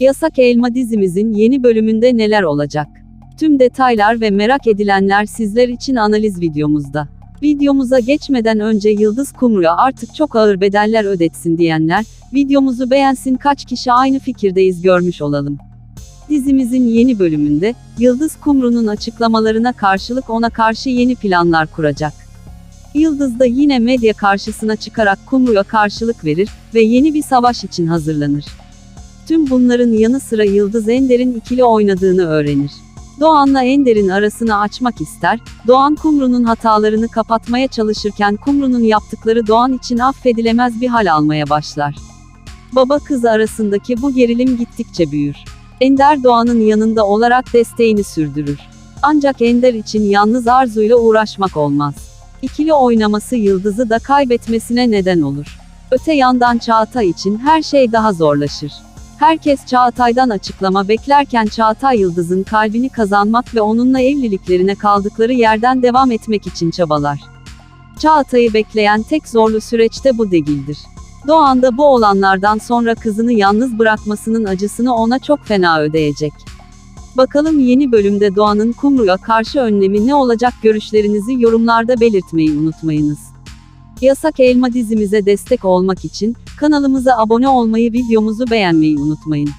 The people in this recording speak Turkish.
Yasak Elma dizimizin yeni bölümünde neler olacak? Tüm detaylar ve merak edilenler sizler için analiz videomuzda. Videomuza geçmeden önce Yıldız Kumru'ya artık çok ağır bedeller ödetsin diyenler, videomuzu beğensin kaç kişi aynı fikirdeyiz görmüş olalım. Dizimizin yeni bölümünde, Yıldız Kumru'nun açıklamalarına karşılık ona karşı yeni planlar kuracak. Yıldız da yine medya karşısına çıkarak Kumru'ya karşılık verir ve yeni bir savaş için hazırlanır. Tüm bunların yanı sıra Yıldız Ender'in ikili oynadığını öğrenir. Doğan'la Ender'in arasını açmak ister, Doğan Kumru'nun hatalarını kapatmaya çalışırken Kumru'nun yaptıkları Doğan için affedilemez bir hal almaya başlar. Baba kız arasındaki bu gerilim gittikçe büyür. Ender Doğan'ın yanında olarak desteğini sürdürür. Ancak Ender için yalnız Arzu'yla uğraşmak olmaz. İkili oynaması Yıldız'ı da kaybetmesine neden olur. Öte yandan Çağatay için her şey daha zorlaşır. Herkes Çağatay'dan açıklama beklerken Çağatay Yıldız'ın kalbini kazanmak ve onunla evliliklerine kaldıkları yerden devam etmek için çabalar. Çağatay'ı bekleyen tek zorlu süreçte bu değildir. Doğan da bu olanlardan sonra kızını yalnız bırakmasının acısını ona çok fena ödeyecek. Bakalım yeni bölümde Doğan'ın Kumru'ya karşı önlemi ne olacak görüşlerinizi yorumlarda belirtmeyi unutmayınız. Yasak Elma dizimize destek olmak için kanalımıza abone olmayı videomuzu beğenmeyi unutmayın.